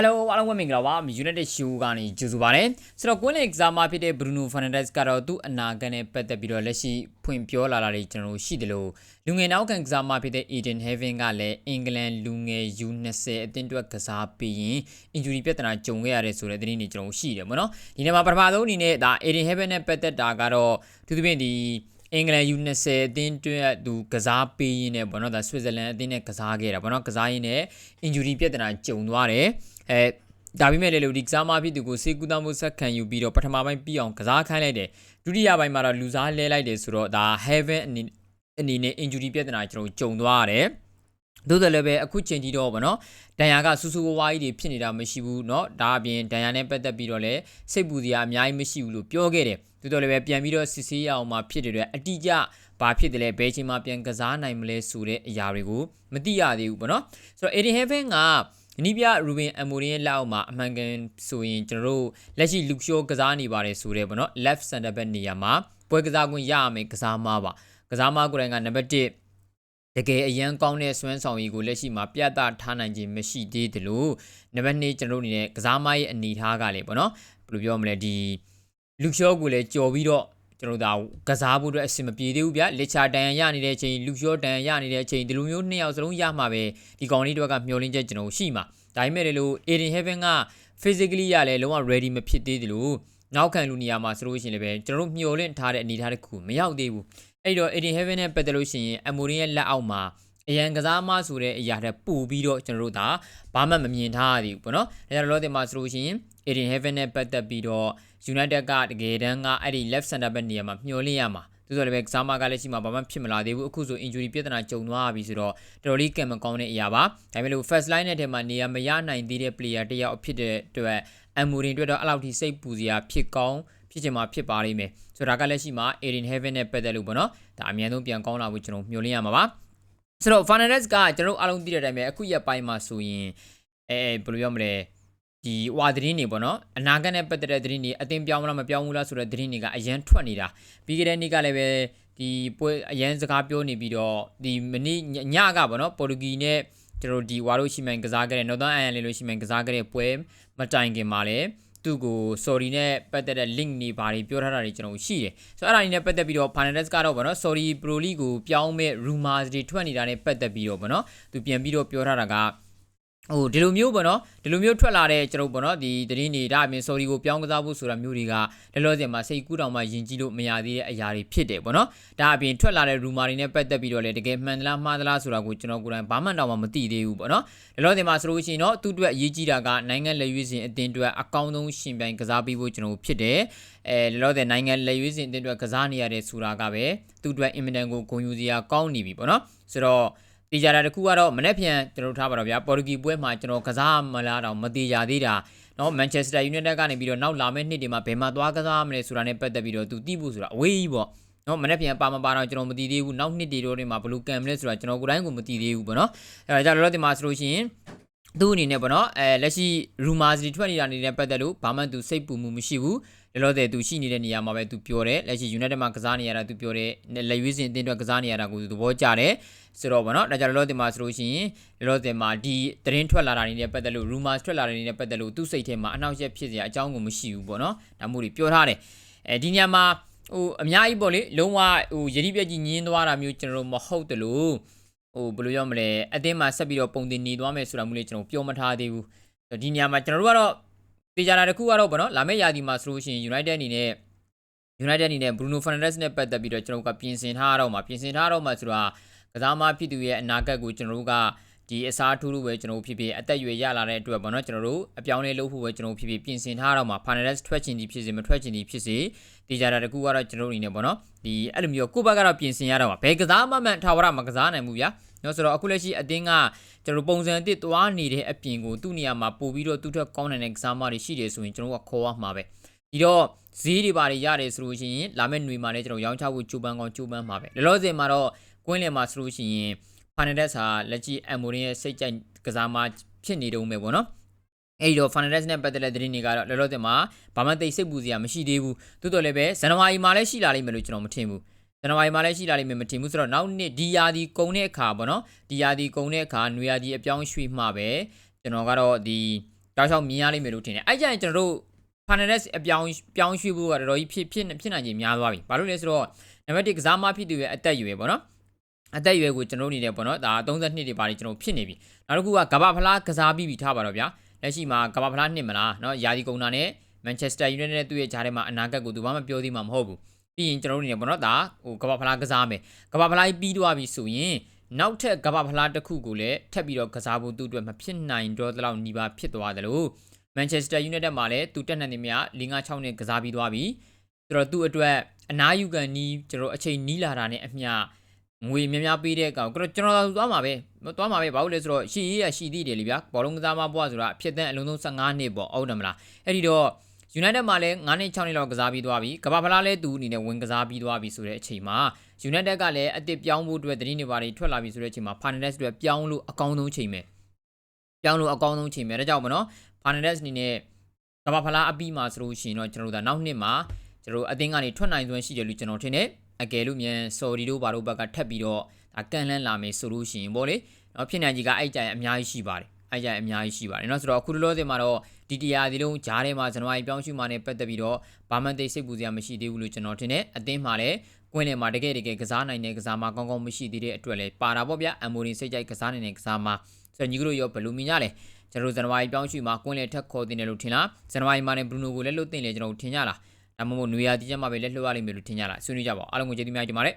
Hello အားလုံးပဲမင်္ဂလာပါ United Show ကနေကြိုဆိုပါရစေဆိုတော့ Queen Exam မှာဖြစ်တဲ့ Bruno Fernandes ကတော့သူ့အနာဂတ်နဲ့ပတ်သက်ပြီးတော့လက်ရှိဖွင့်ပြောလာတာတွေကျွန်တော်တို့ရှိတယ်လို့လူငယ်နောက်ခံကစားမှာဖြစ်တဲ့ Eden Heaven ကလည်းအင်္ဂလန်လူငယ် U20 အသင်းအတွက်ကစားပြီးရင် injury ပြဿနာကြုံခဲ့ရတယ်ဆိုတဲ့သတင်းတွေကျွန်တော်တို့ရှိတယ်ပေါ့နော်ဒီနေ့မှာပထမဆုံးအနေနဲ့ဒါ Eden Heaven နဲ့ပတ်သက်တာကတော့သူသဖြင့်ဒီအင်္ဂလန် U20 အသင်းတွဲသူကစားပေးရင်းနဲ့ပေါ့နော်ဒါဆွစ်ဇာလန်အသင်းနဲ့ကစားခဲ့တာပေါ့နော်ကစားရင်းနဲ့ injury ပြဿနာကြုံသွားတယ် အဲဒါပေမဲ့လေလို့ဒီကစားမဖြစ်သူကိုစေကူသားမှုဆက်ခံယူပြီးတော့ပထမပိုင်းပြီးအောင်ကစားခိုင်းလိုက်တယ်ဒုတိယပိုင်းမှာတော့လူစားလဲလိုက်တယ်ဆိုတော့ဒါ heaven အနေအနေနဲ့ injury ပြဿနာကျွန်တော်ကြုံသွားရတယ်သို့တယ်လည်းပဲအခုချိန်ကြီးတော့ဗောနော်ဒန်ယာကဆူဆူဝါးဝါးကြီးတွေဖြစ်နေတာမရှိဘူးเนาะဒါအပြင်ဒန်ယာနဲ့ပတ်သက်ပြီးတော့လည်းစိတ်ပူစရာအများကြီးမရှိဘူးလို့ပြောခဲ့တယ်သို့တော်လည်းပဲပြန်ပြီးတော့စစ်ဆေးရအောင်မှဖြစ်တယ်တဲ့အတိအကျဘာဖြစ်တယ်လဲဘယ်ချိန်မှပြန်ကစားနိုင်မလဲဆိုတဲ့အရာတွေကိုမသိရသေးဘူးဗောနော်ဆိုတော့ Eddie Heaven က နီးပြရူဘင်အမိုရီရဲ့လက်အောက်မှာအမှန်ကန်ဆိုရင်ကျွန်တော်တို့လက်ရှိလူရှိုးကစားနေပါတယ်ဆိုတဲ့ဗောနော် left center back နေရာမှာပွဲကစားခွင့်ရရမယ်ကစားမပါကစားမကိုယ်တိုင်ကနံပါတ်1တကယ်အရန်ကောင်းတဲ့စွမ်းဆောင်ရည်ကိုလက်ရှိမှာပြသထားနိုင်ခြင်းမရှိသေးတယ်လို့နံပါတ်2ကျွန်တော်တို့အနေနဲ့ကစားမရဲ့အနေထားကလည်းဗောနော်ဘယ်လိုပြောမလဲဒီလူရှိုးကိုလည်းကြော်ပြီးတော့ ကျွန်တော်တို့ဒါကစားဖို့အတွက်အဆင်မပြေသေးဘူးဗျလက်ချာတန်ရရနေတဲ့အချိန်လူရှိုးတန်ရရနေတဲ့အချိန်ဒီလိုမျိုးနှစ်ယောက်စလုံးရမှာပဲဒီကောင်လေးတွေကမျောလင်းချက်ကျွန်တော်ရှိမှာဒါပေမဲ့လေလို့ Aiden Heaven က physically ရလဲလုံးဝ ready မဖြစ်သေးတယ်လို့နောက်ခံလူနေရာမှာဆိုလို့ရှိရင်လည်းပဲကျွန်တော်တို့မျောလင့်ထားတဲ့အနေအထားတစ်ခုမရောက်သေးဘူးအဲ့တော့ Aiden Heaven နဲ့ပတ်သက်လို့ရှိရင် Amorin ရဲ့လက်အောက်မှာ အရန်ကစားမဆိုတဲ့အရာတွေပို့ပြီးတော့ကျွန်တော်တို့ဒါဘာမှမမြင်ထားရသေးဘူးပေါ့နော်ဒါကြောင့်လောတင်မှာဆိုလို့ရှိရင် Aiden Heaven နဲ့ပတ်သက်ပြီးတော့ United ကတကယ်တမ်းကအဲ့ဒီ left center back နေရာမှာမျောလင့်ရမှာသူဆိုလည်းပဲကစားမကလည်းရှိမှာဘာမှဖြစ်မလာသေးဘူးအခုဆို injury ပြဿနာကြုံသွားပြီဆိုတော့တော်တော်လေးကံမကောင်းတဲ့အရာပါဒါပေမဲ့လို့ first line နဲ့ထဲမှာနေရာမရနိုင်သေးတဲ့ player တယောက်ဖြစ်တဲ့အတွက်အမ်မူရင်အတွက်တော့အဲ့လောက်ထိစိတ်ပူစရာဖြစ်ကောင်းဖြစ်ချင်မှာဖြစ်ပါလိမ့်မယ်ဆိုတော့ဒါကလည်းရှိမှာ Aiden Heaven နဲ့ပတ်သက်လို့ပေါ့နော်ဒါအများဆုံးပြန်ကောင်းလာဖို့ကျွန်တော်မျှော်လင့်ရမှာပါ ဆိုတော့ Fernandes ကကျွန်တော်အားလုံးသိတဲ့အတိုင်းပဲအခုရက်ပိုင်းမှာဆိုရင်အဲဘယ်လိုပြောမလဲဒီဝါသတင်းတွေပေါ့နော်အနာဂတ်နဲ့ပတ်သက်တဲ့သတင်းတွေအသင်ပြောင်းမလားမပြောင်းဘူးလားဆိုတဲ့သတင်းတွေကအရန်ထွက်နေတာပြီးကြတဲ့နေ့ကလည်းပဲဒီပွဲအရန်စကားပြောနေပြီးတော့ဒီမနေ့ညကပေါ့နော်ပေါ်တူဂီနဲ့ကျွန်တော်ဒီဝါလို့ရှိမှန်ကစားခဲ့တဲ့ Northern Ireland လို့ရှိမှန်ကစားခဲ့တဲ့ပွဲမတိုင်ခင်မှာလည်း သူ့ကို sorry နဲ့ပတ်သက်တဲ့ link တွေဘာတွေပြောထားတာတွေကျွန်တော်ရှိတယ်ဆိုတော့အဲ့ဒါတွေနဲ့ပတ်သက်ပြီးတော့ Fernandes ကတော့ဗောနော် sorry pro league ကိုပြောင်းမဲ့ rumors တွေထွက်နေတာနဲ့ပတ်သက်ပြီးတော့ဗောနော်သူပြန်ပြီးတော့ပြောထားတာက ဟိုဒီလိုမျိုးပေါ့နော်ဒီလိုမျိုးထွက်လာတဲ့ကျွန်တော်ပေါ့နော်ဒီသတင်းတွေဒါအပြင် sorry ကိုပြောင်းကစားဖို့ဆိုတာမျိုးတွေကလောလောဆယ်မှာစိတ်ကူးတောင်မှယဉ်ကျေးလို့မရသေးတဲ့အရာတွေဖြစ်တယ်ပေါ့နော်ဒါအပြင်ထွက်လာတဲ့ rumor တွေနဲ့ပတ်သက်ပြီးတော့လည်းတကယ်မှန်သလားမှားသလားဆိုတာကိုကျွန်တော်ကိုယ်တိုင်ဘာမှတောင်မှမသိသေးဘူးပေါ့နော်လောလောဆယ်မှာဆိုလို့ရှိရင်တော့သူ့အတွက်အရေးကြီးတာကနိုင်ငံလက်ရွေးစင်အသင်းအတွက်အကောင်းဆုံးရှင်ပြိုင်ကစားပေးဖို့ကျွန်တော်ဖြစ်တယ်အဲလောလောဆယ်နိုင်ငံလက်ရွေးစင်အသင်းအတွက်ကစားနေရတဲ့ဆိုတာကပဲသူ့အတွက်အင်မတန်ကိုဂုဏ်ယူစရာကောင်းနေပြီပေါ့နော်ဆိုတော့ တေချာတာတစ်ခုကတော့မနေ့ပြန်ကျွန်တော်ထားပါတော့ဗျာပေါ်တူဂီပွဲမှာကျွန်တော်ကစားမလားတော့မတေချာသေးတာနော်မန်ချက်စတာယူနိုက်တက်ကနေပြီးတော့နောက်လာမယ့်နှစ်တွေမှာဘယ်မှာသွားကစားမလဲဆိုတာနဲ့ပတ်သက်ပြီးတော့သူသိဖို့ဆိုတာအဝေးကြီးပေါ့နော်မနေ့ပြန်ပါမပါတော့ကျွန်တော်မသိသေးဘူးနောက်နှစ်တွေတော့ဒီမှာဘလူးကံမလဲဆိုတာကျွန်တော်ကိုယ်တိုင်ကိုမသိသေးဘူးပေါ့နော်အဲဒါကြောင့်လောလောဆယ်မှာဆိုလို့ရှိရင် သူ့အနေနဲ့ပေါ့နော်အဲလက်ရှိ rumors တွေထွက်နေတာနေနဲ့ပတ်သက်လို့ဘာမှသူစိတ်ပူမှုမရှိဘူးလောလောဆယ်သူရှိနေတဲ့နေရာမှာပဲသူပြောတယ်လက်ရှိ United မှာကစားနေရတာသူပြောတယ်လက်ရွေးစင်အသင်းအတွက်ကစားနေရတာကိုသူသဘောကျတယ်ဆိုတော့ဗောနော်ဒါကြတော့လောလောဆယ်မှာဆိုလို့ရှိရင်လောလောဆယ်မှာဒီသတင်းထွက်လာတာနေနဲ့ပတ်သက်လို့ rumors ထွက်လာတာနေနဲ့ပတ်သက်လို့သူ့စိတ်ထဲမှာအနှောက်အယှက်ဖြစ်စရာအကြောင်းကိုမရှိဘူးဗောနော်ဒါမှမဟုတ်ပြောထားတယ်အဲဒီညမှာဟိုအများကြီးပေါ့လေလုံးဝဟိုယတိပြက်ကြီးညင်းသွားတာမျိုးကျွန်တော်တို့မဟုတ်တလို့ ဟိုဘယ်လိုပြောမလဲအတင်းမှာဆက်ပြီးတော့ပုံတင်နေသွားမယ်ဆိုတာမျိုးလေးကျွန်တော်ပြောမထားသေးဘူးဒီညမှာကျွန်တော်တို့ကတော့တေချာတာတစ်ခုကတော့ဗောနော်လာမယ့်ရာသီမှာဆိုလို့ရှိရင် United အနေနဲ့ United အနေနဲ့ Bruno Fernandes နဲ့ပတ်သက်ပြီးတော့ကျွန်တော်ကပြင်ဆင်ထားတော့မှာပြင်ဆင်ထားတော့မှာဆိုတာကစားမဖြစ်သူရဲ့အနာဂတ်ကိုကျွန်တော်တို့ကဒီအစားထိုးလို့ပဲကျွန်တော်တို့ဖြစ်ဖြစ်အသက်အရွယ်ရလာတဲ့အတွက်ပေါ့နော်ကျွန်တော်တို့အပြောင်းလဲလုပ်ဖို့ပဲကျွန်တော်တို့ဖြစ်ဖြစ်ပြင်ဆင်ထားတော့မှာ Fernandes ထွက်ချင်သည်ဖြစ်စေမထွက်ချင်သည်ဖြစ်စေတေချာတာတကူကတော့ကျွန်တော်တို့အနေနဲ့ပေါ့နော်ဒီအဲ့လိုမျိုးကိုယ့်ဘက်ကတော့ပြင်ဆင်ရတော့မှာဘယ်ကစားမှမှထာဝရမကစားနိုင်ဘူးဗျာ နော်ဆိုတော့အခုလက်ရှိအတင်းကကျွန်တော်ပုံစံအစ်သွားနေတဲ့အပြင်ကိုသူ့နေရာမှာပို့ပြီးတော့သူ့ထက်ကောင်းတဲ့ကစားမတွေရှိတယ်ဆိုရင်ကျွန်တော်ကခေါ်ရမှာပဲဒီတော့ဈေးတွေပါတယ်ရတယ်ဆိုလို့ရှိရင်လာမယ့်ຫນွေမှာလည်းကျွန်တော်ရောင်းချဖို့ကြိုးပမ်းကောင်းကြိုးပမ်းမှာပဲလောလောဆယ်မှာတော့ကွင်းလယ်မှာဆိုလို့ရှိရင်ဖာနဒက်စ်ဟာလက်ရှိအမ်မိုရင်ရဲ့စိတ်ကြိုက်ကစားမဖြစ်နေတုံးပဲပေါ့နော်အဲ့တော့ Fernandes နဲ့ပတ်သက်တဲ့သတင်းတွေကတော့လောလောဆယ်မှာဘာမှသိစိတ်ပူစရာမရှိသေးဘူး။တိုးတော်လည်းပဲဇန်နဝါရီမှာလည်းရှိလာလိမ့်မယ်လို့ကျွန်တော်မထင်ဘူး။ ဇန်နဝါရီမှာလည်းရှိလာလိမ့်မယ်မထင်ဘူးဆိုတော့နောက်နှစ်ဒီယာဒီကုံတဲ့အခါပေါ့နော်။ဒီယာဒီကုံတဲ့အခါနွေယာဒီအပြောင်းရွှေ့မှပဲကျွန်တော်ကတော့ဒီက တောက်လျှောက်မြင်ရလိမ့်မယ်လို့ထင်တယ်အဲ့ကြရင်ကျွန်တော်တို့ Fernandez အပြောင်းပြောင်းရွှေ့ဖို့ကတော်တော်ကြီးဖြစ်ဖြစ်ဖြစ်နိုင်ခြင်းများသွားပြီဘာလို့လဲဆိုတော့နံပါတ်1ကစားမဖြစ်သူရဲ့အသက်အရွယ်ပေါ့နော်အသက်အရွယ်ကိုကျွန်တော်တို့အနေနဲ့ပေါ့နော်ဒါ32နှစ်တွေပါလိကျွန်တော်ဖြစ်နေပြီနောက်တစ်ခုကကမ္ဘာဖလားကစားပြီးပြီထားပါတော့ဗျာလက်ရှိမှာကမ္ဘာဖလားနှစ်မလားเนาะယာဒီကုံနာနဲ့ Manchester United နဲ့သူ့ရဲ့ဂျားထဲမှာအနာဂတ်ကိုသူဘာမှပြောသေးမှာမဟုတ်ဘူး ပြီးရင်ကျွန်တော်တို့အနေနဲ့ပေါ့နော်ဒါဟိုကမ္ဘာဖလားကစားမယ်ကမ္ဘာဖလားပြီးသွားပြီဆိုရင်နောက်ထပ်ကမ္ဘာဖလားတစ်ခုကိုလည်းထပ်ပြီးတော့ကစားဖို့သူ့အတွက်မဖြစ်နိုင်တော့တဲ့လောက်ညီပါဖြစ်သွားတယ်လို့ Manchester United မှာလည်းသူတက်နေနေမြ5-6နှစ်ကစားပြီးသွားပြီဆိုတော့သူ့အတွက်အနာယူကန်နီးကျွန်တော်အချိန်နီးလာတာနဲ့အမျှငွေများများပေးတဲ့ကောင်ကျွန်တော်တို့သွားမှာပဲသွားမှာပဲဘာလို့လဲဆိုတော့ရှီရေးရရှီသည့်တယ်လीဗျာဘောလုံးကစားမပွားဆိုတာဖြစ်တဲ့အလုံးစုံ15နှစ်ပေါ့ဟုတ်တယ်မလားအဲ့ဒီတော့ United မှာလည်း9နှစ်6နှစ်လောက်ကစားပြီးသွားပြီကမ္ဘာဖလားလည်းသူအနေနဲ့ဝင်ကစားပြီးသွားပြီဆိုတဲ့အချိန်မှာ United ကလည်းအစ်စ်ပြောင်းဖို့အတွက်သတင်းတွေပါတွေထွက်လာပြီဆိုတဲ့အချိန်မှာ Fernandes အတွက်ပြောင်းလို့အကောင်းဆုံးချိန်ပဲပြောင်းလို့အကောင်းဆုံးချိန်ပဲဒါကြောင့်မနော် Fernandes အနေနဲ့ကမ္ဘာဖလားအပြီးမှာဆိုလို့ရှိရင်တော့ကျွန်တော်တို့ဒါနောက်နှစ်မှာကျွန်တော်တို့အသင်းကနေထွက်နိုင်စွမ်းရှိတယ်လို့ကျွန်တော်ထင်တယ်အကယ်လို့မြန် Saudi တို့ဘာတို့ဘက်ကထပ်ပြီးတော့ဒါကန်လန်းလာမယ်ဆိုလို့ရှိရင်ပေါ့လေနော်ဖြစ်နိုင်ကြီးကအဲ့ကြရင်အများကြီးရှိပါတယ် အဲ့ကြရင်အများကြီးရှိပါတယ်เนาะဆိုတော့အခုလောလောဆယ်မှာတော့ဒီတရားဒီလုံးဂျားထဲမှာဇန်နဝါရီပြောင်းရွှေ့မှာနဲ့ပတ်သက်ပြီးတော့ဘာမှသိစိတ်ပူစရာမရှိသေးဘူးလို့ကျွန်တော်ထင်တယ်အသင်းမှာလည်းကွင်းထဲမှာတကယ်တကယ်ကစားနိုင်တဲ့ကစားမကောင်းကောင်းမရှိသေးတဲ့အတွက်လည်းပါတာပေါ့ဗျအမ်မိုရီစိတ်ကြိုက်ကစားနိုင်တဲ့ကစားမဆိုတော့ညီကတို့ရောဘယ်လိုမြင်ကြလဲကျွန်တော်ဇန်နဝါရီပြောင်းရွှေ့မှာကွင်းလေထက်ခေါ်တင်တယ်လို့ထင်လားဇန်နဝါရီမှာလည်းဘရူနိုကိုလည်းလှုပ်တင်လေကျွန်တော်ထင်ကြလားဒါမှမဟုတ်နွေရာသီကျမှပဲလက်လှုပ်ရလိမ့်မယ်လို့ထင်ကြလားဆွေးနွေးကြပါဦးအားလုံးကိုကျေးဇူးများတင်ပါတယ်